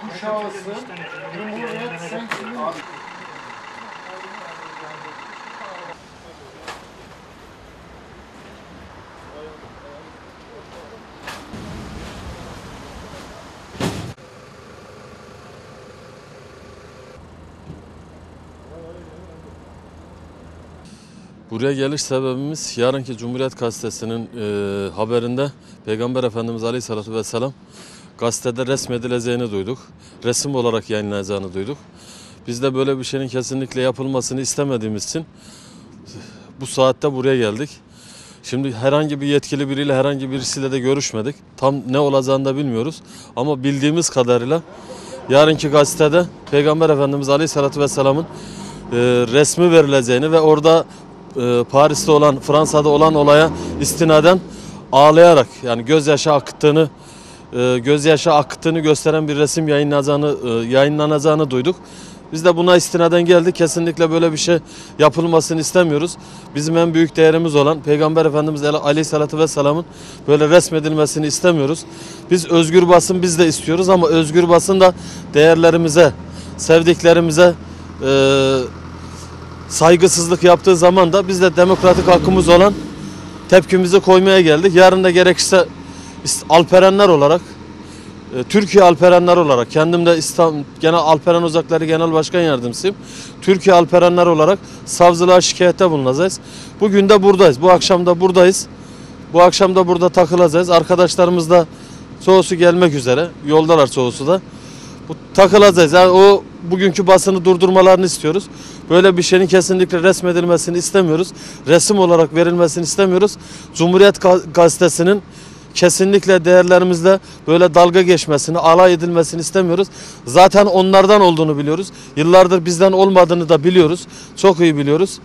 kuşağısın. Cumhuriyet sensin. Buraya geliş sebebimiz yarınki Cumhuriyet Gazetesi'nin e, haberinde Peygamber Efendimiz Aleyhisselatü Vesselam gazetede resmedileceğini duyduk. Resim olarak yayınlanacağını duyduk. Biz de böyle bir şeyin kesinlikle yapılmasını istemediğimiz için bu saatte buraya geldik. Şimdi herhangi bir yetkili biriyle herhangi birisiyle de görüşmedik. Tam ne olacağını da bilmiyoruz. Ama bildiğimiz kadarıyla yarınki gazetede Peygamber Efendimiz Aleyhisselatü Vesselam'ın e, resmi verileceğini ve orada e, Paris'te olan, Fransa'da olan olaya istinaden ağlayarak yani gözyaşı akıttığını gözyaşı akıttığını gösteren bir resim yayınlanacağını e, yayınlanacağını duyduk. Biz de buna istinaden geldik. Kesinlikle böyle bir şey yapılmasını istemiyoruz. Bizim en büyük değerimiz olan Peygamber Efendimiz Aleyhisselatü Vesselam'ın böyle resmedilmesini istemiyoruz. Biz özgür basın biz de istiyoruz ama özgür basın da değerlerimize, sevdiklerimize e, saygısızlık yaptığı zaman da biz de demokratik hakkımız olan tepkimizi koymaya geldik. Yarın da gerekirse Alperenler olarak e, Türkiye Alperenler olarak kendim de İstanbul Genel Alperen Ocakları Genel Başkan Yardımcısıyım. Türkiye Alperenler olarak savcılığa şikayette bulunacağız. Bugün de buradayız. Bu akşam da buradayız. Bu akşam da burada takılacağız. Arkadaşlarımız da çoğusu gelmek üzere. Yoldalar çoğusu da. Bu takılacağız. Yani o bugünkü basını durdurmalarını istiyoruz. Böyle bir şeyin kesinlikle resmedilmesini istemiyoruz. Resim olarak verilmesini istemiyoruz. Cumhuriyet Ga- Gazetesi'nin kesinlikle değerlerimizle böyle dalga geçmesini, alay edilmesini istemiyoruz. Zaten onlardan olduğunu biliyoruz. Yıllardır bizden olmadığını da biliyoruz. Çok iyi biliyoruz.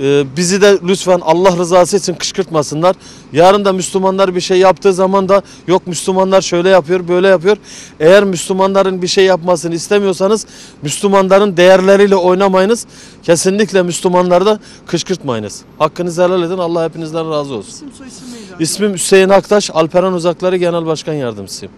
Ee, bizi de lütfen Allah rızası için kışkırtmasınlar. Yarın da Müslümanlar bir şey yaptığı zaman da yok Müslümanlar şöyle yapıyor, böyle yapıyor. Eğer Müslümanların bir şey yapmasını istemiyorsanız Müslümanların değerleriyle oynamayınız. Kesinlikle Müslümanları da kışkırtmayınız. Hakkınızı helal edin. Allah hepinizden razı olsun. İsim neydi abi? İsmim Hüseyin Aktaş, Alperen Uzakları Genel Başkan Yardımcısıyım.